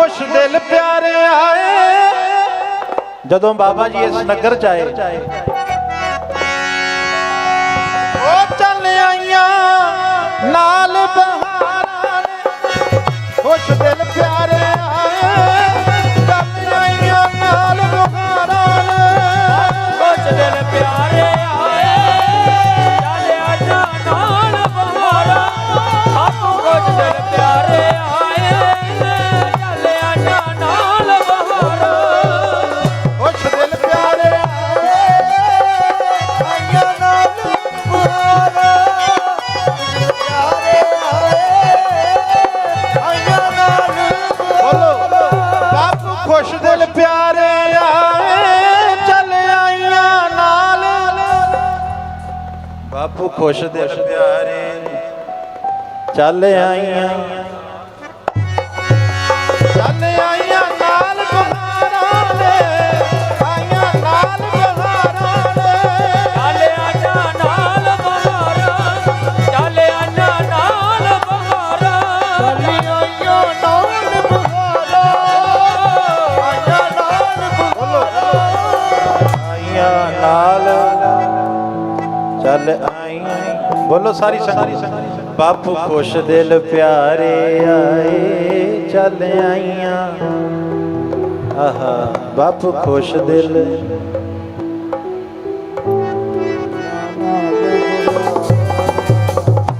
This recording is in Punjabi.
ਖੁਸ਼ ਦਿਲ ਪਿਆਰੇ ਆਏ। ਜਦੋਂ ਬਾਬਾ ਜੀ ਇਸ ਨਗਰ ਚ ਆਏ ਖੁਸ਼ ਦਿਲ ਪਿਆਰੇ ਆਏ ਚੱਲ ਆਈਆਂ ਨਾਲ। ਬਾਪੂ ਖੁਸ਼ ਦਿਲ ਪਿਆਰੇ ਚੱਲ ਆਈਆਂ। ਚੱਲ ਆਈਆਂ ਬੋਲੋ ਸਾਰੀ ਸੰਗਤ। ਬਾਪੂ ਖੁਸ਼ ਦਿਲ ਪਿਆਰੇ ਆਏ, ਚੱਲ ਆਈਆਂ। ਆਹਾ, ਬਾਪੂ ਖੁਸ਼ ਦਿਲ